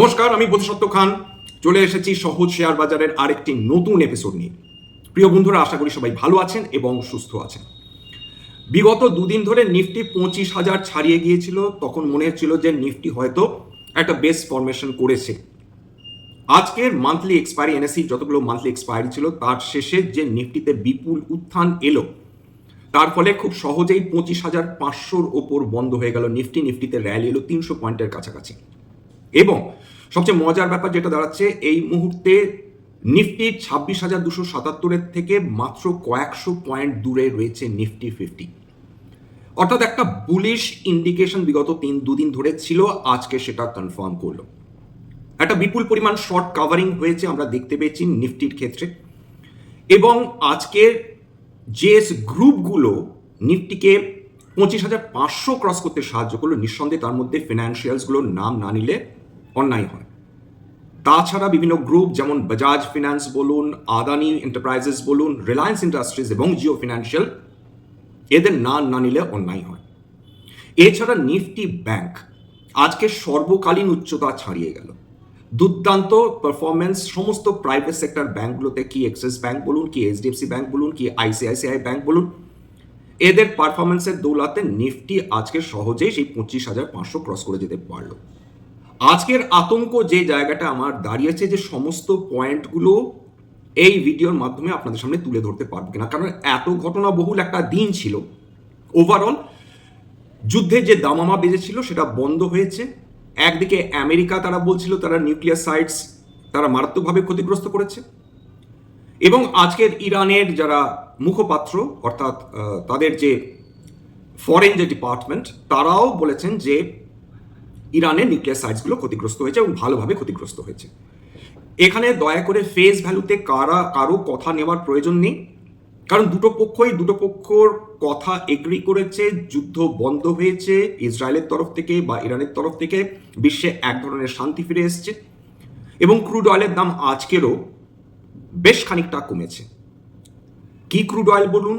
নমস্কার, আমি বোধিসত্ত্ব খান। চলে এসেছি সহজ শেয়ার বাজারের আরেকটি নতুন এপিসোড নিয়ে। প্রিয় বন্ধুরা, আশা করি সবাই ভালো আছেন এবং সুস্থ আছেন। বিগত দুদিন ধরে নিফটি পঁচিশ হাজার ছাড়িয়ে গিয়েছিল। তখন মনে হচ্ছিল যে নিফটি হয়তো একটা বেস ফরমেশন করেছে। আজকের মান্থলি এক্সপায়ারি এনএসসি যতগুলো মান্থলি এক্সপায়ারি ছিল, তার শেষে যে নিফটিতে বিপুল উত্থান এলো, তার ফলে খুব সহজেই পঁচিশ হাজার পাঁচশোর ওপর বন্ধ হয়ে গেল নিফটি। নিফটিতে র্যালি এলো তিনশো পয়েন্টের কাছাকাছি। এবং সবচেয়ে মজার ব্যাপার যেটা দাঁড়াচ্ছে, এই মুহূর্তে নিফটি ছাব্বিশ হাজার দুশো সাতাত্তরের থেকে মাত্র কয়েকশো পয়েন্ট দূরে রয়েছে নিফটি ফিফটি। অর্থাৎ একটা বুলিশ ইন্ডিকেশন বিগত তিন, দুদিন ধরে ছিল, আজকে সেটা কনফার্ম করল। একটা বিপুল পরিমাণ শর্ট কাভারিং হয়েছে, আমরা দেখতে পেয়েছি নিফটির ক্ষেত্রে। এবং আজকের যে গ্রুপগুলো নিফটিকে পঁচিশ হাজার পাঁচশো ক্রস করতে সাহায্য করল। নিঃসন্দেহে তার মধ্যে ফিনান্সিয়ালসগুলোর নাম না নিলে অন্যায় হয়। তাছাড়া বিভিন্ন গ্রুপ যেমন বাজাজ ফিনান্স বলুন আদানি এন্টারপ্রাইজেস বলুন রিলায়েন্স ইন্ডাস্ট্রিজ এবং জিও ফিনান্সিয়াল এদের না না নিলে অন্যায় হয়। এছাড়া নিফটি ব্যাংক আজকে সর্বকালীন উচ্চতা ছাড়িয়ে গেল। দুর্দান্ত পারফরমেন্স সমস্ত প্রাইভেট সেক্টর ব্যাংকগুলোতে কি এক্সিস ব্যাংক বলুন, কি এইচডিএফসি ব্যাংক বলুন, কি আইসিআইসিআই ব্যাংক বলুন, এদের পারফরমেন্সের দৌলাতে নিফটি আজকে সহজেই সেই পঁচিশ হাজার পাঁচশো ক্রস করে যেতে পারল। আজকের আতঙ্ক যে জায়গাটা আমার দাঁড়িয়েছে যে সমস্ত পয়েন্টগুলো এই ভিডিওর মাধ্যমে আপনাদের সামনে তুলে ধরতে পারব কিনা। কারণ এত ঘটনা বহুল একটা দিন ছিল। ওভারঅল যুদ্ধের যে দামামা বেজেছিল সেটা বন্ধ হয়েছে। একদিকে আমেরিকা তারা বলছিল তারা নিউক্লিয়ার সাইটস তারা মারাত্মকভাবে ক্ষতিগ্রস্ত করেছে। এবং আজকের ইরানের যারা মুখপাত্র, অর্থাৎ তাদের যে ফরেন যে ডিপার্টমেন্ট তারাও বলেছেন যে ইরানের নিউক্লিয়ার সাইটসগুলো ক্ষতিগ্রস্ত হয়েছে এবং ভালোভাবে ক্ষতিগ্রস্ত হয়েছে। এখানে দয়া করে ফেস ভ্যালুতে কারা, কারও কথা নেওয়ার প্রয়োজন নেই। কারণ দুটো পক্ষই, দুটো পক্ষর কথা এগ্রি করেছে, যুদ্ধ বন্ধ হয়েছে, ইসরায়েলের তরফ থেকে বা ইরানের তরফ থেকে, বিশ্বে এক ধরনের শান্তি ফিরে এসেছে এবং ক্রুড অয়েলের দাম আজকেরও বেশ খানিকটা কমেছে। কি ক্রুড অয়েল বলুন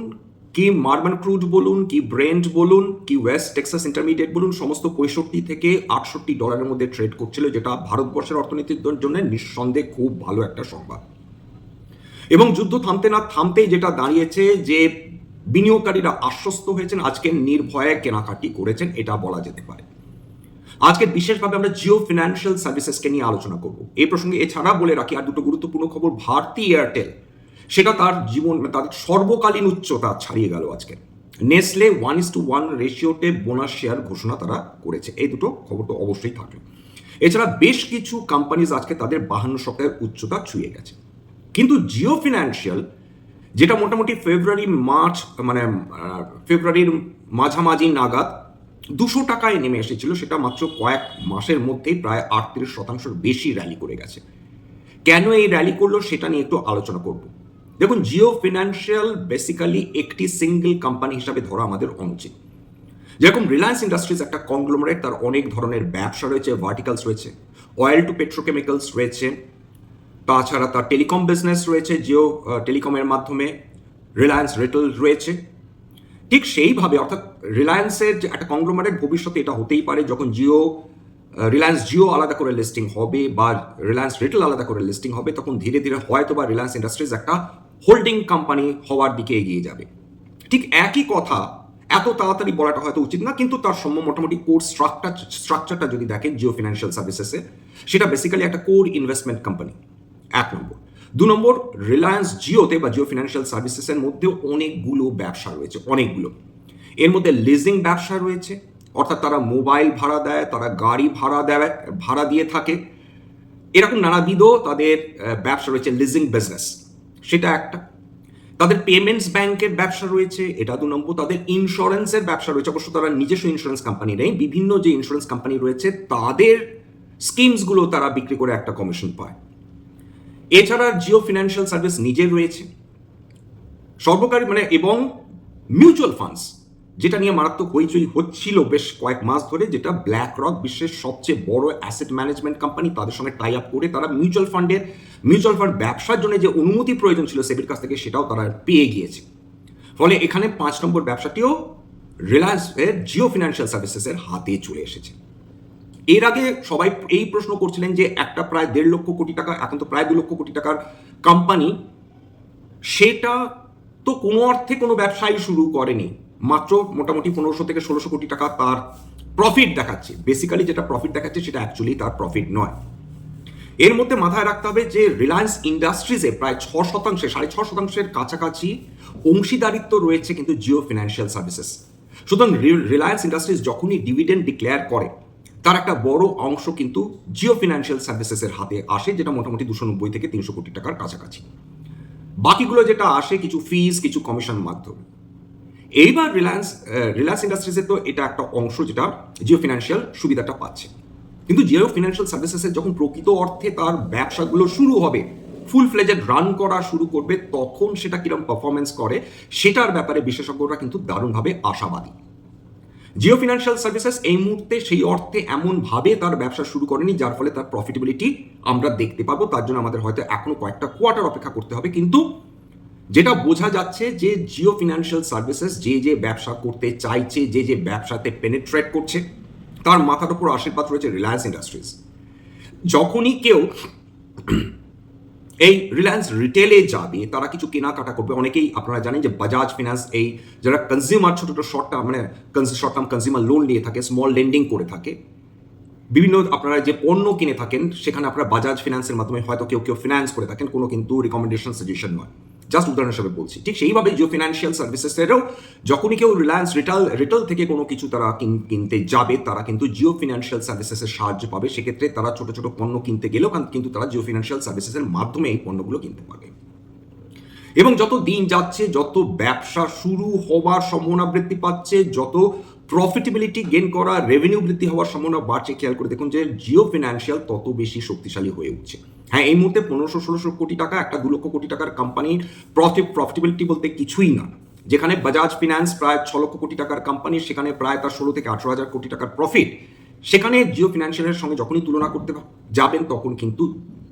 কি মার্বান ক্রুড বলুন, কি ব্রেন্ড বলুন, কি ওয়েস্ট টেক্সাস ইন্টারমিডিয়েট বলুন, সমস্ত পঁয়ষট্টি থেকে আটষট্টি ডলারের মধ্যে ট্রেড করছিল, যেটা ভারতবর্ষের অর্থনীতির জন্য নিঃসন্দেহে খুব ভালো একটা সংবাদ। এবং যুদ্ধ থামতে না থামতেই যেটা দাঁড়িয়েছে, যে বিনিয়োগকারীরা আশ্বস্ত হয়েছেন, আজকে নির্ভয়ে কেনাকাটি করেছেন, এটা বলা যেতে পারে। আজকে বিশেষভাবে আমরা জিও ফিনান্সিয়াল সার্ভিসেসকে নিয়ে আলোচনা করব। এই প্রসঙ্গে এছাড়া বলে রাখি, আর দুটো গুরুত্বপূর্ণ খবর, ভারতী এয়ারটেল সেটা তার জীবন, তার সর্বকালীন উচ্চতা ছাড়িয়ে গেল আজকে। Nestle one is two one রেশিওতে bonus share ঘোষণা তারা করেছে। এই দুটো খবর তো অবশ্যই থাকবে এছাড়া বেশ কিছু কোম্পানিজ আজকে তাদের বাহান্ন সপ্তাহের উচ্চতা ছুঁয়ে গেছে। কিন্তু জিও ফিনান্সিয়াল যেটা মোটামুটি ফেব্রুয়ারি মার্চ মানে ফেব্রুয়ারির মাঝামাঝি নাগাদ দুশো টাকায় নেমে এসেছিল। সেটা মাত্র কয়েক মাসের মধ্যেই প্রায় আটত্রিশ শতাংশের বেশি র্যালি করে গেছে। কেন এই র্যালি করল সেটা নিয়ে একটু আলোচনা করব। দেখুন, জিও ফিনান্সিয়াল বেসিক্যালি একটি সিঙ্গেল কোম্পানি হিসাবে ধরা আমাদের অনুচিত। যেরকম রিলায়েন্স ইন্ডাস্ট্রিজ একটা কংগ্লোমারেট তার অনেক ধরনের ব্যবসা রয়েছে ভার্টিকালস রয়েছে অয়েল টু পেট্রোকেমিক্যালস রয়েছে, তাছাড়া তার টেলিকম বিজনেস রয়েছে, জিও টেলিকমের মাধ্যমে রিলায়েন্স রিটেল রয়েছে। ঠিক সেইভাবে, অর্থাৎ রিলায়েন্সের যে একটা কংগ্লোমারেট ভবিষ্যতে এটা হতেই পারে, যখন জিও রিলায়েন্স জিও আলাদা করে লিস্টিং হবে বা রিলায়েন্স রিটেল আলাদা করে লিস্টিং হবে, তখন ধীরে ধীরে হয়তো বা রিলায়েন্স ইন্ডাস্ট্রিজ একটা হোল্ডিং কোম্পানি হওয়ার দিকে এগিয়ে যাবে। ঠিক একই কথা, এত তাড়াতাড়ি বলাটা হয়তো উচিত না, কিন্তু তার সম্ভব মোটামুটি কোর স্ট্রাকচার স্ট্রাকচারটা যদি দেখেন জিও ফিনান্সিয়াল সার্ভিসেসে সেটা বেসিক্যালি একটা কোর ইনভেস্টমেন্ট কোম্পানি এক নম্বর। দু নম্বর রিলায়েন্স জিওতে বা জিও ফিনান্সিয়াল সার্ভিসেসের মধ্যে অনেকগুলো ব্যবসা রয়েছে, অনেকগুলো। এর মধ্যে লিজিং ব্যবসা রয়েছে, অর্থাৎ তারা মোবাইল ভাড়া দেয়, তারা গাড়ি ভাড়া দেয়, ভাড়া দিয়ে থাকে। এরকম নানাবিধ তাদের ব্যবসা রয়েছে লিজিং বিজনেস সেটা একটা। তাদের পেমেন্টস ব্যাংকের ব্যবসা রয়েছে, এটা দু নম্বর। তাদের ইন্স্যুরেন্সের ব্যবসা রয়েছে, অবশ্য তারা নিজস্ব ইন্স্যুরেন্স কোম্পানি নেই, বিভিন্ন যে ইন্স্যুরেন্স কোম্পানি রয়েছে, তাদের স্কিমসগুলো তারা বিক্রি করে একটা কমিশন পায়। এছাড়া জিও ফিনান্সিয়াল সার্ভিস নিজের রয়েছে। সর্বকারী মানে এবং মিউচুয়াল ফান্ডস যেটা নিয়ে মারাত্মক হইচই হচ্ছিল বেশ কয়েক মাস ধরে, যেটা ব্ল্যাক রক বিশ্বের সবচেয়ে বড় অ্যাসেট ম্যানেজমেন্ট কোম্পানি তাদের সঙ্গে টাই আপ করে তারা মিউচুয়াল ফান্ডের মিউচুয়াল ফান্ড ব্যবসার জন্য যে অনুমতি প্রয়োজন ছিল সেবির কাছ থেকে, সেটাও তারা পেয়ে গিয়েছে। ফলে এখানে পাঁচ নম্বর ব্যবসাটিও রিলায়েন্স এর জিও ফিনান্সিয়াল সার্ভিসেসের হাতে চলে এসেছে। এর আগে সবাই এই প্রশ্ন করছিলেন যে, একটা প্রায় দেড় লক্ষ কোটি টাকা, এখন তো প্রায় দু লক্ষ কোটি টাকার কোম্পানি সেটা তো কোনো অর্থে কোনো ব্যবসায়ী শুরু করেনি। মাত্র মোটামুটি পনেরোশো থেকে ষোলোশো কোটি টাকা তার প্রফিট দেখাচ্ছে। বেসিক্যালি যেটা প্রফিট দেখাচ্ছে সেটা অ্যাকচুয়ালি তার প্রফিট নয়। এর মধ্যে মাথায় রাখতে হবে যে রিলায়েন্স ইন্ডাস্ট্রিজে প্রায় ছ শতাংশে, সাড়ে ছ শতাংশের কাছাকাছি অংশীদারিত্ব রয়েছে কিন্তু জিও ফিনান্সিয়াল সার্ভিসেস সুতরাং রিলায়েন্স ইন্ডাস্ট্রিজ যখনই ডিভিডেন্ড ডিক্লেয়ার করে, তার একটা বড় অংশ কিন্তু জিও ফিনান্সিয়াল সার্ভিসেসের হাতে আসে, যেটা মোটামুটি দুশো নব্বই থেকে তিনশো কোটি টাকার কাছাকাছি। বাকিগুলো যেটা আসে, কিছু ফিজ কিছু কমিশন মাধ্যমে। এইবার রিলায়েন্স রিলায়েন্স ইন্ডাস্ট্রিজে তো এটা একটা অংশ যেটা জিও ফিনান্সিয়াল সুবিধাটা পাচ্ছে। কিন্তু জিও ফিনান্সিয়াল সার্ভিসেসের যখন প্রকৃত অর্থে তার ব্যবসাগুলো শুরু হবে ফুল ফ্লেজেড রান করা শুরু করবে, তখন সেটা কীরকম পারফরমেন্স করে, সেটার ব্যাপারে বিশেষজ্ঞরা কিন্তু দারুণভাবে আশাবাদী। জিও ফিনান্সিয়াল সার্ভিসেস এই মুহূর্তে সেই অর্থে এমনভাবে তার ব্যবসা শুরু করেনি, যার ফলে তার প্রফিটেবিলিটি আমরা দেখতে পাবো। তার জন্য আমাদের হয়তো এখনও কয়েকটা কোয়ার্টার অপেক্ষা করতে হবে, কিন্তু যেটা বোঝা যাচ্ছে যে জিও ফিনান্সিয়াল সার্ভিসেস যে যে ব্যবসা করতে চাইছে, যে যে ব্যবসাতে পেনেট্রেট করছে, তার মাথার উপর আশীর্বাদ রয়েছে রিলায়েন্স ইন্ডাস্ট্রিজ যখনই কেউ এই রিলায়েন্স রিটেলে যাবে, তারা কিছু কেনাকাটা করবে। অনেকেই আপনারা জানেন যে বাজাজ ফিনান্স এই যারা কনজিউমার ছোট ছোট শর্ট টার্ম মানে শর্ট টার্ম কনজিউমার লোন নিয়ে থাকে স্মল লেন্ডিং করে থাকে, বিভিন্ন আপনারা যে পণ্য কিনে থাকেন, সেখানে আপনারা বাজাজ ফিনান্সের মাধ্যমে হয়তো কেউ কেউ ফিনান্স করে থাকেন, কোনো কিন্তু রিকমেন্ডেশন সাজেশন নয়। জাস্ট উদাহরণ হিসেবে বলছি। ঠিক সেইভাবে জিও ফিনান্সিয়াল সার্ভিসেসেরও যখনই কেউ রিলায়েন্স রিটেল রিটেল থেকে কোনো কিছু তারা কিন- কিনতে যাবে, তারা কিন্তু জিও ফিনান্সিয়াল সার্ভিসেসের সাহায্য পাবে। সেক্ষেত্রে তারা ছোট ছোট পণ্য কিনতে গেলেও কিন্তু তারা জিও ফিনান্সিয়াল সার্ভিসেসের মাধ্যমে এই পণ্যগুলো কিনতে পারবে। এবং যত দিন যাচ্ছে, যত ব্যবসা শুরু হওয়ার সম্ভাবনা বৃদ্ধি পাচ্ছে, যত প্রফিটেবিলিটি গেন করা রেভিনিউ বৃদ্ধি হওয়ার সম্ভাবনা বাড়ছে, খেয়াল করে দেখুন যে জিও ফিনান্সিয়াল তত বেশি শক্তিশালী হয়ে উঠছে। হ্যাঁ এই মুহূর্তে পনেরোশো, ষোলোশো কোটি টাকা, একটা দু লক্ষ কোটি টাকার কোম্পানির প্রফিট প্রফিটেবিলিটি বলতে কিছুই না। যেখানে বাজাজ ফিনান্স প্রায় ছ লক্ষ কোটি টাকার কোম্পানি সেখানে প্রায় তার ষোলো থেকে আঠারো হাজার কোটি টাকার প্রফিট সেখানে জিও ফিনান্সিয়ালের সঙ্গে যখনই তুলনা করতে যাবেন, তখন কিন্তু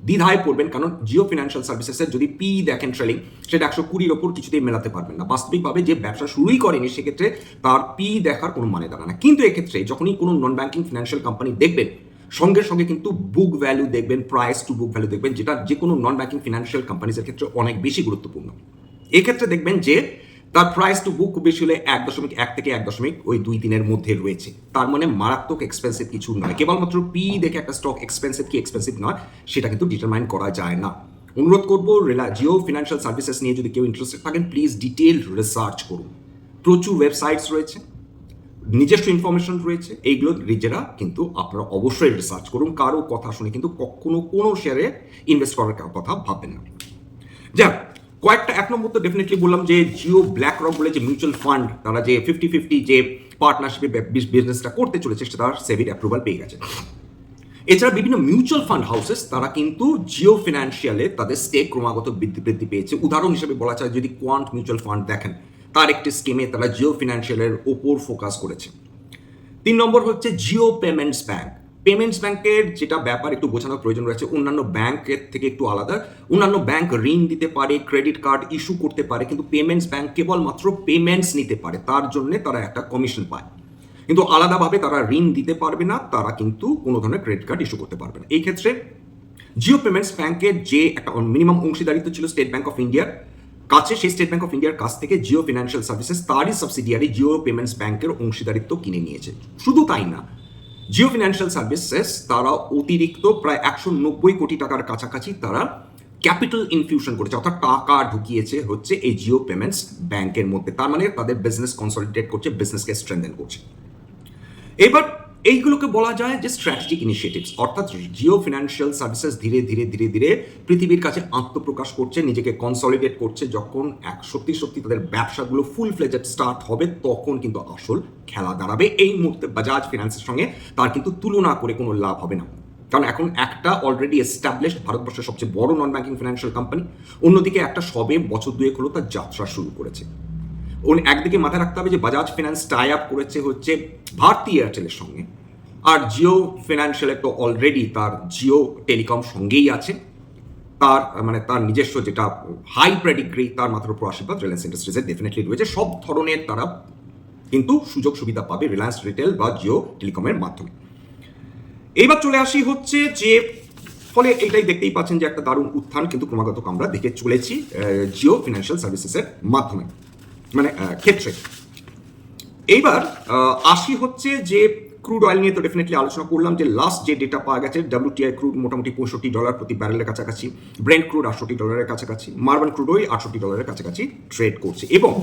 দ্বিধায় পড়বেন, কারণ জিও ফিনান্সিয়াল সার্ভিসেসের যদি পি দেখেন ট্রেলিং সেটা একশো কুড়ির ওপর কিছুতেই মেলাতে পারবেন না। বাস্তবিকভাবে যে ব্যবসা শুরুই করেনি, সেক্ষেত্রে তার পি দেখার কোনো মানে দাঁড়ায় না। কিন্তু এক্ষেত্রে যখনই কোনো নন ব্যাংকিং ফিনান্সিয়াল কোম্পানি দেখবেন, সঙ্গে সঙ্গে কিন্তু বুক ভ্যালু দেখবেন প্রাইস টু বুক ভ্যালু দেখবেন, যেটা যে কোনো নন ব্যাঙ্কিং ফিনান্সিয়াল কোম্পানিজের ক্ষেত্রে অনেক বেশি গুরুত্বপূর্ণ। এক্ষেত্রে দেখবেন যে তার প্রাইস টু বুক খুব বেশি হলে এক দশমিক এক থেকে এক দশমিক ওই দুই তিনের মধ্যে রয়েছে। তার মানে মারাত্মক এক্সপেন্সিভ কিছু নয়। কেবলমাত্র পি দেখে একটা স্টক এক্সপেন্সিভ কি এক্সপেন্সিভ নয়, সেটা কিন্তু ডিটারমাইন করা যায় না। অনুরোধ করব রিলা, জিও ফিনান্সিয়াল সার্ভিসেস নিয়ে যদি কেউ ইন্টারেস্টেড থাকেন প্লিজ ডিটেল রিসার্চ করুন। প্রচুর ওয়েবসাইটস রয়েছে, নিজস্ব ইনফরমেশন রয়েছে, এইগুলো নিজেরা কিন্তু আপনারা অবশ্যই রিসার্চ করুন। কারও কথা শুনে কিন্তু কখনো কোনো শেয়ারে ইনভেস্ট করার কথা ভাববেন না। যাক কয়েকটা, এক নম্বর তো ডেফিনেটলি বললাম যে জিও ব্ল্যাক রক বলে যে মিউচুয়াল ফান্ড তারা যে ফিফটি ফিফটি যে পার্টনারশিপে বিজনেসটা করতে চলেছে, সেটা তার সেভির অ্যাপ্রুভাল পেয়ে গেছে। এছাড়া বিভিন্ন মিউচুয়াল ফান্ড হাউসেস তারা কিন্তু জিও ফিনান্সিয়ালে তাদের স্টেক ক্রমাগত বৃদ্ধি বৃদ্ধি পেয়েছে। উদাহরণ হিসেবে বলা যায়, যদি কোয়ান্ট মিউচুয়াল ফান্ড দেখেন, তার একটি স্কিমে তারা জিও ফিনান্সিয়ালের ওপর ফোকাস করেছে। তিন নম্বর হচ্ছে জিও পেমেন্টস ব্যাংক পেমেন্টস ব্যাংকের যেটা ব্যাপার একটু বোঝানোর প্রয়োজন রয়েছে, অন্যান্য ব্যাংকের থেকে একটু আলাদা। অন্যান্য ব্যাংক ঋণ দিতে পারে, ক্রেডিট কার্ড ইস্যু করতে পারে, কিন্তু পেমেন্টস ব্যাংক কেবলমাত্র পেমেন্টস নিতে পারে, তার জন্য তারা একটা কমিশন পায়। কিন্তু আলাদাভাবে তারা ঋণ দিতে পারবে না, তারা কিন্তু কোনো ধরনের ক্রেডিট কার্ড ইস্যু করতে পারবে না। এই ক্ষেত্রে জিও পেমেন্টস ব্যাংকের যে একটা মিনিমাম অংশীদারিত্ব ছিল স্টেট ব্যাংক অফ ইন্ডিয়ার, কাছে সেই স্টেট ব্যাংক অফ ইন্ডিয়ার কাছ থেকে জিও ফিনান্সিয়াল সার্ভিসেস, তারই সাবসিডিয়ারি জিও পেমেন্টস ব্যাংকের অংশীদারিত্ব কিনে নিয়েছে। শুধু তাই না জিও ফিনান্সিয়াল সার্ভিসেস তারা অতিরিক্ত প্রায় একশো নব্বই কোটি টাকার কাছাকাছি তারা ক্যাপিটাল ইনফিউশন করেছে, অর্থাৎ টাকা ঢুকিয়েছে হচ্ছে এই জিও পেমেন্টস ব্যাংকের মধ্যে। তার মানে তাদের বিজনেস কনসলিডেট করছে বিজনেসকে স্ট্রেংথেন করছে। এবার এইগুলোকে বলা যায় যে স্ট্র্যাটেজিক ইনিশিয়েটিভস অর্থাৎ জিও ফিনান্সিয়াল সার্ভিসেস ধীরে ধীরে ধীরে ধীরে পৃথিবীর কাছে আত্মপ্রকাশ করছে, নিজেকে কনসলিডেট করছে। যখন এক সত্যি সত্যি তাদের ব্যবসাগুলো ফুল ফ্লেজেড স্টার্ট হবে, তখন কিন্তু আসল খেলা দাঁড়াবে। এই মুহূর্তে বাজাজ ফিনান্সের সঙ্গে তার কিন্তু তুলনা করে কোনো লাভ হবে না। কারণ এখন একটা অলরেডি এস্টাবলিশড ভারতবর্ষের সবচেয়ে বড় নন ব্যাংকিং ফিনান্সিয়াল কোম্পানি অন্যদিকে একটা সবে বছর দুয়েক হলো তার যাত্রা শুরু করেছে। উনি একদিকে মাথায় রাখতে হবে যে বাজাজ ফিনান্স টাই আপ করেছে হচ্ছে ভারতী এয়ারটেলের সঙ্গে। আর জিও ফিনান্সিয়ালের তো অলরেডি তার জিও টেলিকম সঙ্গেই আছে। তার মানে তার নিজস্ব যেটা হাই প্রেডিগ্রি তার মাথার উপর আশীর্বাদ রিলায়েন্স ইন্ডাস্ট্রিজের ডেফিনেটলি রয়েছে। সব ধরনের তারা কিন্তু সুযোগ সুবিধা পাবে রিলায়েন্স রিটেল বা জিও টেলিকমের মাধ্যমে। এইবার চলে আসি হচ্ছে যে, ফলে এটাই দেখতেই পাচ্ছেন যে একটা দারুণ উত্থান কিন্তু ক্রমাগত আমরা দেখে চলেছি জিও ফিনান্সিয়াল সার্ভিসেসের মাধ্যমে। মানে ক্ষেত্রে। এইবার আসি হচ্ছে যে ক্রুড অয়েল নিয়ে তো ডেফিনেটলি আলোচনা করলাম যে লাস্ট যে ডেটা পাওয়া গেছে ডাব্লিউটিআই ক্রুড মোটামুটি পঁয়ষট্টি ডলার প্রতি ব্যারেলের কাছাকাছি ব্রেন্ড ক্রুড আটষট্টি ডলারের কাছাকাছি মার্বান ক্রুড ওই আটষট্টি ডলারের কাছাকাছি ট্রেড করছে। এবং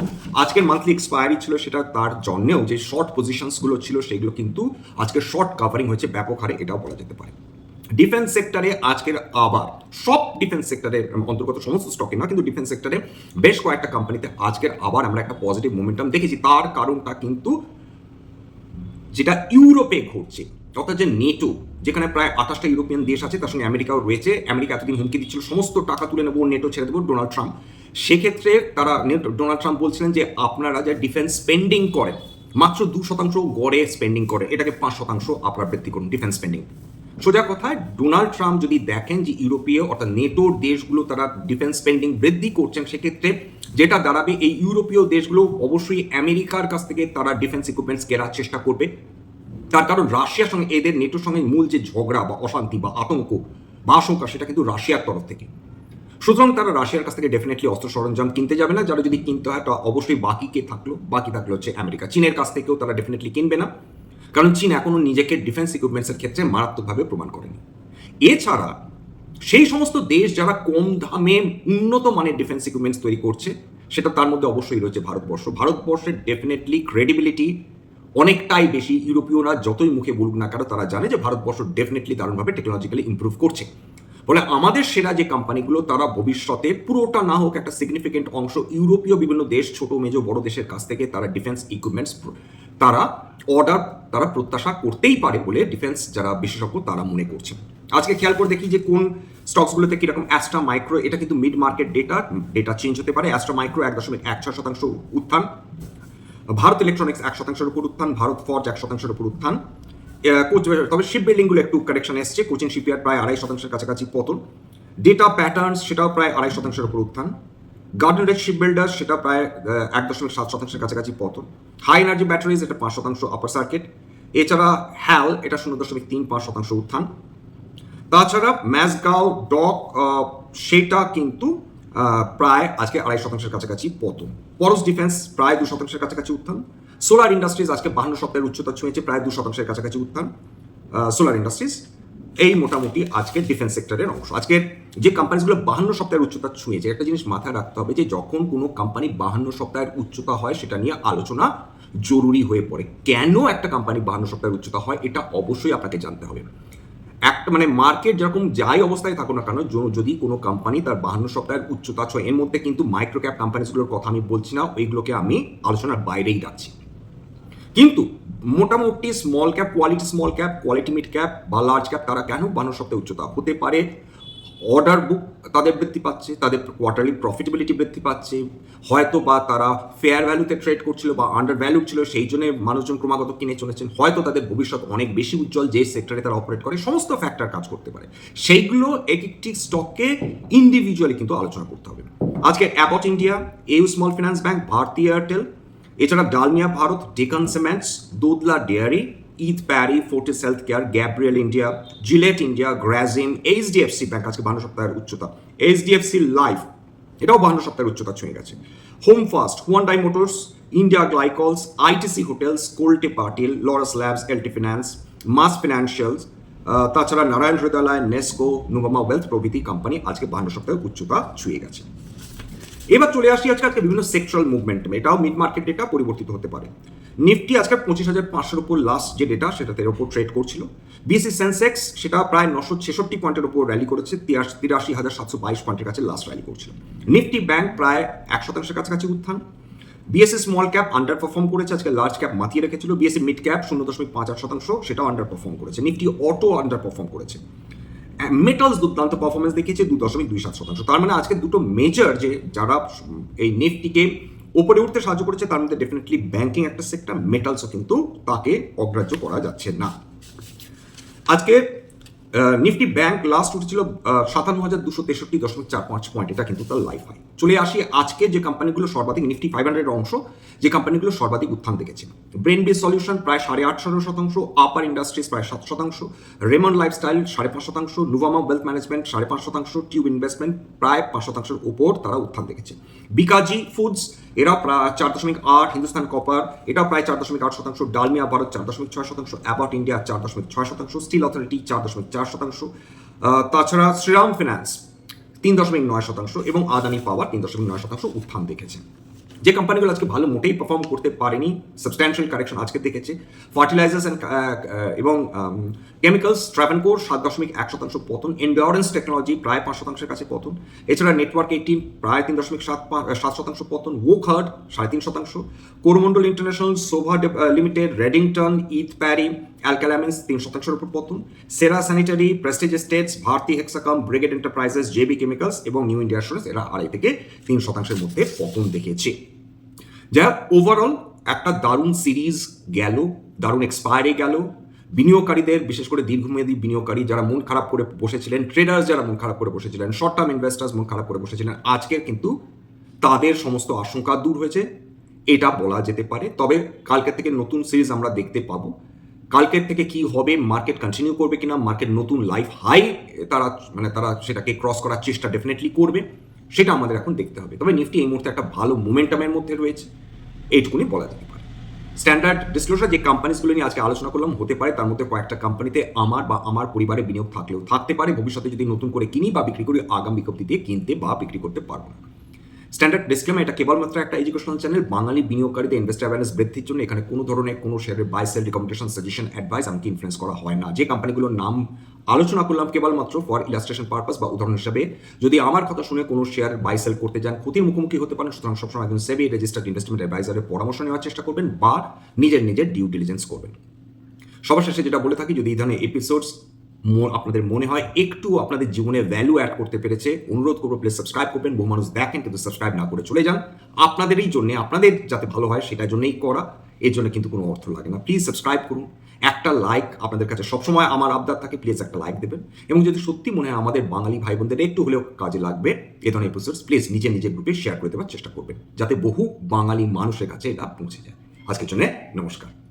আজকের মান্থলি এক্সপায়ারি ছিল সেটা তার জন্যেও যে শর্ট পজিশনসগুলো ছিল, সেগুলো কিন্তু আজকে শর্ট কাভারিং হয়েছে, ব্যাপক হারে, এটাও বলা যেতে পারে। ডিফেন্স সেক্টরে আজকের আবার, সব ডিফেন্স সেক্টরে অন্তর্গত সমস্ত স্টকে না, কিন্তু ডিফেন্স সেক্টরে বেশ কয়েকটা কোম্পানিতে আজকের আবার আমরা একটা পজিটিভ মোমেন্টাম দেখেছি। তার কারণটা কিন্তু যেটা ইউরোপে ঘটছে, অর্থাৎ যে নেটো যেখানে প্রায় আঠাশটা ইউরোপিয়ান দেশ আছে, তার সঙ্গে আমেরিকাও রয়েছে। আমেরিকা এতদিন হুমকি দিচ্ছিল, সমস্ত টাকা তুলে নেব নেটো ছেড়ে দেবো, ডোনাল্ড ট্রাম্প। সেক্ষেত্রে তারা ডোনাল্ড ট্রাম্প বলছিলেন যে আপনারা যে ডিফেন্স স্পেন্ডিং করেন, মাত্র দু শতাংশ গড়ে স্পেন্ডিং করে, এটাকে পাঁচ শতাংশ আপনারা বৃদ্ধি করুন ডিফেন্স স্পেন্ডিং সোজা কথায়, ডোনাল্ড ট্রাম্প যদি দেখেন যে ইউরোপীয় অর্থাৎ নেটোর দেশগুলো তারা ডিফেন্স স্পেন্ডিং বৃদ্ধি করছেন, সেক্ষেত্রে যেটা দাঁড়াবে এই ইউরোপীয় দেশগুলো অবশ্যই আমেরিকার কাছ থেকে তারা ডিফেন্স ইকুইপমেন্টস কেনার চেষ্টা করবে। তার কারণ রাশিয়ার সঙ্গে, এদের নেটোর সঙ্গে মূল যে ঝগড়া বা অশান্তি বা আতঙ্ক বা আশঙ্কা, সেটা কিন্তু রাশিয়ার তরফ থেকে। সুতরাং তারা রাশিয়ার কাছ থেকে ডেফিনেটলি অস্ত্র সরঞ্জাম কিনতে যাবে না। যারা যদি কিনতে হয় তা অবশ্যই বাকি কে থাকল? বাকি থাকল হচ্ছে আমেরিকা। চীনের কাছ থেকেও তারা ডেফিনেটলি কিনবে না। কারণ চীন এখনও নিজেকে ডিফেন্স ইকুইপমেন্টসের ক্ষেত্রে মারাত্মকভাবে প্রমাণ করেনি। এছাড়া সেই সমস্ত দেশ যারা কম দামে উন্নত মানের ডিফেন্স ইকুইপমেন্টস তৈরি করছে, সেটা তার মধ্যে অবশ্যই রয়েছে ভারতবর্ষ। ভারতবর্ষের ডেফিনেটলি ক্রেডিবিলিটি অনেকটাই বেশি। ইউরোপীয়রা যতই মুখে বলুক না কেন, তারা জানে যে ভারতবর্ষ ডেফিনেটলি দারুণভাবে টেকনোলজিক্যালি ইমপ্রুভ করছে। ফলে আমাদের সেরা যে কোম্পানিগুলো তারা ভবিষ্যতে পুরোটা না হোক একটা সিগনিফিকেন্ট অংশ ইউরোপীয় বিভিন্ন দেশ, ছোট, মেজো, বড় দেশের কাছ থেকে তারা ডিফেন্স ইকুইপমেন্টস তারা অর্ডার তারা প্রত্যাশা করতেই পারে বলে ডিফেন্স যারা বিশেষজ্ঞ তারা মনে করছেন আজকে খেয়াল করে দেখি যে কোন স্টকসগুলোতে কীরকম অ্যাস্ট্রা মাইক্রো এটা কিন্তু mid market data data change হতে পারে। অ্যাস্ট্রা মাইক্রো এক দশমিক এক ছয় শতাংশ উত্থান। ভারত ইলেকট্রনিক্স এক শতাংশের উপর উত্থান। ভারত ফর্জ এক শতাংশের উপর উত্থান। তবে শিপ বিল্ডিংগুলো একটু কারেকশন এসছে। কোচিং শিপইয়ার্ড প্রায় আড়াই শতাংশের কাছাকাছি পতন। ডেটা প্যাটার্নস সেটাও প্রায় আড়াই শতাংশের উপর উত্থান। গার্ডেন রেড শিপ বিল্ডার্স সেটা প্রায় এক দশমিক সাত শতাংশের কাছাকাছি পতন। হাই এনার্জি ব্যাটারিজ এটা পাঁচ শতাংশ আপার সার্কিট এছাড়া হ্যাল এটা শূন্য দশমিক তিন পাঁচ শতাংশ উত্থান। তাছাড়া ম্যাসগাও ডক সেটা কিন্তু প্রায় আজকে আড়াই শতাংশের কাছাকাছি পতন। পরস ডিফেন্স প্রায় দু শতাংশের কাছাকাছি উত্থান। সোলার ইন্ডাস্ট্রিজ আজকে বাহান্ন সপ্তাহের উচ্চতা ছুঁয়েছে, প্রায় দু শতাংশের কাছাকাছি উত্থান। সোলার ইন্ডাস্ট্রিজ এই মোটামুটি আজকে ডিফেন্স সেক্টরের অংশ। আজকের যে কোম্পানিগুলো বাহান্ন সপ্তাহের উচ্চতা ছুঁয়েছে একটা জিনিস মাথায় রাখতে হবে যে যখন কোনো কোম্পানি বাহান্ন সপ্তাহের উচ্চতা হয়, সেটা নিয়ে আলোচনা জরুরি হয়ে পড়ে। কেন একটা কোম্পানি বাহান্ন সপ্তাহের উচ্চতা হয়, এটা অবশ্যই আপনাকে জানতে হবে। একটা মানে মার্কেট যেরকম যাই অবস্থায় থাকুক না কেন যদি কোনো কোম্পানি তার বাহান্ন সপ্তাহের উচ্চতা ছয়, এর মধ্যে কিন্তু মাইক্রো ক্যাপ কোম্পানিগুলোর কথা আমি বলছি না, ওইগুলোকে আমি আলোচনার বাইরেই রাখছি। কিন্তু মোটামুটি small cap quality small cap quality mid cap বা লার্জ ক্যাপ তারা কেন বান্ন সপ্তাহে উচ্চতা? হতে পারে অর্ডার বুক তাদের বৃদ্ধি পাচ্ছে, তাদের কোয়ার্টারলি প্রফিটেবিলিটি বৃদ্ধি পাচ্ছে, হয়তো বা তারা ফেয়ার ভ্যালুতে ট্রেড করছিল বা আন্ডার ভ্যালু ছিল, সেই জন্য মানুষজন ক্রমাগত কিনে চলেছেন, হয়তো তাদের ভবিষ্যৎ অনেক বেশি উজ্জ্বল যে সেক্টরে তারা অপারেট করে, সমস্ত ফ্যাক্টর কাজ করতে পারে। সেইগুলো এক একটি স্টককে ইন্ডিভিজুয়ালি কিন্তু আলোচনা করতে হবে। আজকে অ্যাপট India AU small finance bank Bharti Airtel এছাড়া Dalmia Bharat, Deccan cements, Dodla dairy ইথ Parry Fortis health care, Gabriel India, Gillette India Grasim HDFC bank আজকে বান্ন সপ্তাহের উচ্চতা। এইচডিএফসি লাইফ, এটাও বান্ন সপ্তাহের উচ্চতা ছুঁয়ে গেছে। Home first, Hyundai motors, India glycols, ITC hotels, Kolte Patil Laurus labs, LT finance Mas financials তাছাড়া নারায়ণ হৃদয়ালয়, নেস্কো নোভামা ওয়েলথ প্রভৃতি কোম্পানি আজকে বান্ন সপ্তাহের উচ্চতা ছুঁয়ে গেছে। এবার চলে আসি আজকে আজকে বিভিন্ন সেক্টরাল মুভমেন্ট এটাও মিড মার্কেট ডেটা পরিবর্তিত হতে পারে। নিফটি আজকে পঁচিশ হাজার পাঁচশোর উপর লাস্ট যে ডেটা সেটাতে এর উপর ট্রেড করছিল। বিএসসি সেন্সেক্স সেটা প্রায় নশো ছেষট্টি পয়েন্টের উপর র্যালি করেছে, তিরাশি হাজার সাতশো বাইশ পয়েন্টের কাছে লাস্ট র্যালি করছিল। নিফটি ব্যাংক প্রায় এক শতাংশের কাছাকাছি উত্থান। BSc small cap under perform করেছে, আজকে লার্জ ক্যাপ মাতিয়ে রেখেছিল। বিএসসি মিড ক্যাপ শূন্য দশমিক পাঁচ আট শতাংশ, সেটাও আন্ডার পারফর্ম করেছে। নিফটি অটো আন্ডার পারফর্ম করেছে। মেটালস দুর্দান্ত পারফরমেন্স দেখিয়েছে দু দশমিক দুই সাত শতাংশ। তার মানে আজকে দুটো মেজর যে যারা এই নিফটিকে ওপরে উঠতে সাহায্য করেছে, তার মধ্যে ডেফিনেটলি ব্যাংকিং একটা সেক্টর মেটালসও কিন্তু তাকে অগ্রাহ্য করা যাচ্ছে না। আজকে নিফটি ব্যাংক লাস্ট উঠেছিল সাতান্ন হাজার দুশো তেষট্টি দশমিক চার পাঁচ পয়েন্ট এটা কিন্তু তার লাইফ হাই চলে আসি আজকে যে কোম্পানিগুলো সর্বাধিক, নিফটি ফাইভ হান্ড্রেড অংশ, যে কোম্পানিগুলো সর্বাধিক উত্থান দেখেছে। ব্রেন বেস সলিউশন প্রায় সাড়ে আটশো শতাংশ আপার ইন্ডাস্ট্রিজ প্রায় সাত শতাংশ রেমন লাইফস্টাইল সাড়ে পাঁচ শতাংশ নুভামা ওয়েলথ ম্যানেজমেন্ট সাড়ে পাঁচ শতাংশ টিউব ইনভেস্টমেন্ট প্রায় পাঁচ শতাংশের ওপর তারা উত্থান দেখেছে। বিকাজি ফুডস এরা প্রায় চার দশমিক আট হিন্দুস্তান কপার এটা প্রায় চার দশমিক আট শতাংশ ডালমিয়া ভারত চার দশমিক ছয় শতাংশ অ্যাবাউট ইন্ডিয়া চার দশমিক ছয় শতাংশ স্টিল অথরিটি চার দশমিক চার শতাংশ। তাছাড়া শ্রীরাম ফিনান্স তিন দশমিক নয় শতাংশ এবং আদানি পাওয়ার তিন দশমিক নয় শতাংশ উত্থান দেখেছে। যে কোম্পানিগুলো আজকে ভালো মোটেই পারফর্ম করতে পারেনি সাবস্ট্যান্সিয়াল কারেকশন আজকে দেখেছে। ফার্টিলাইজার্স অ্যান্ড এবং কেমিক্যালস ট্রাভেনকোর সাত দশমিক এক শতাংশ পতন এন্ডুরেন্স টেকনোলজি প্রায় পাঁচ শতাংশের কাছে পতন। এছাড়া নেটওয়ার্ক এইটিন প্রায় তিন দশমিক সাত সাত শতাংশ পতন ওকহার্ড সাড়ে তিন শতাংশ। Coromandel international Sobha limited Redington ইথ Parry অ্যালকালামিন্স তিন শতাংশের উপর পতন। Cera sanitary Prestige estates Bharti Hexacom Brigade Enterprises JB Chemicals এবং নিউ ইন্ডিয়া অ্যাসুরেন্স এরা আড়াই থেকে তিন শতাংশের মধ্যে পতন দেখেছে। যাই ওভারঅল একটা দারুণ সিরিজ গেল, দারুণ এক্সপায়ারি গেল বিনিয়োগকারীদের, বিশেষ করে দীর্ঘমেয়াদী বিনিয়োগকারী যারা মন খারাপ করে বসেছিলেন ট্রেডার্স যারা মন খারাপ করে বসেছিলেন শর্ট টার্ম ইনভেস্টার্স মন খারাপ করে বসেছিলেন, আজকের কিন্তু তাদের সমস্ত আশঙ্কা দূর হয়েছে। এটা বলা যেতে পারে। তবে কালকের থেকে নতুন সিরিজ আমরা দেখতে পাবো। কালকের থেকে কি হবে মার্কেট কন্টিনিউ করবে কিনা মার্কেট নতুন লাইফ হাই তারা মানে তারা সেটাকে ক্রস করার চেষ্টা ডেফিনেটলি করবে, সেটা আমাদের এখন দেখতে হবে। তবে নিফটি এই মুহূর্তে একটা ভালো মোমেন্টামের মধ্যে রয়েছে। এইটুকুনি বলা যেতে পারে। স্ট্যান্ডার্ড ডিসক্লোজার যে কোম্পানিগুলো নিয়ে আজকে আলোচনা করলাম, হতে পারে তার মধ্যে কয়েকটা কোম্পানিতে আমার বা আমার পরিবারে বিনিয়োগ থাকলেও থাকতে পারে। ভবিষ্যতে যদি নতুন করে কিনি বা বিক্রি করি, আগাম বিজ্ঞপ্তি দিয়ে কিনতে বা বিক্রি করতে পারব না। স্ট্যান্ডার্ড ডিসক্লেমার এটা কেবলমাত্র একটা এডুকেশনাল চ্যানেল বাঙালি বিনিয়োগকারীদের ইনভেস্টার অ্যাওয়ারনেস বৃদ্ধির জন্য এখানে কোনো ধরনের কোনো শেয়ারের buy sell recommendation suggestion advice আমাকে ইনফ্লুয়েন্স করা হয় না। যে কোম্পানিগুলোর নাম আলোচনা করলাম কেবলমাত্র ফর ইলাস্ট্রেশন পারপাস বা উদাহরণ হিসাবে, যদি আমার কথা শুনে কোনো শেয়ার বাই সেল করতে যান, ক্ষতির মুখোমুখি হতে পারেন, সুতরাং সবসময় একজন সেবি রেজিস্টার্ড ইনভেস্টমেন্ট অ্যাডভাইজারের পরামর্শ নেওয়ার চেষ্টা করবেন বা নিজের নিজের ডিউ ডিলিজেন্স করবেন। সবার শেষে যেটা বলে থাকি, যদি এই ধরনের এপিসোডস আপনাদের মনে হয় একটু আপনাদের জীবনে ভ্যালু অ্যাড করতে পেরেছে, অনুরোধ করব প্লিজ সাবস্ক্রাইব করবেন, বহু মানুষ দেখেন কিন্তু সাবস্ক্রাইব না করে চলে যান। আপনাদেরই জন্য, আপনাদের যাতে ভালো হয় সেটার জন্যই করা, এর জন্য কিন্তু কোনো অর্থ লাগে না। প্লিজ সাবস্ক্রাইব করুন, একটা লাইক আপনাদের কাছে সবসময় আমার আবদার থাকে প্লিজ একটা লাইক দেবেন। এবং যদি সত্যি মনে হয় আমাদের বাঙালি ভাই বোনদের একটু হলেও কাজে লাগবে, এ ধরনের এপিসোডস প্লিজ নিজে নিজের গ্রুপে শেয়ার করে দেওয়ার চেষ্টা করবেন, যাতে বহু বাঙালি মানুষের কাছে এটা পৌঁছে যায়। আজকের জন্য নমস্কার।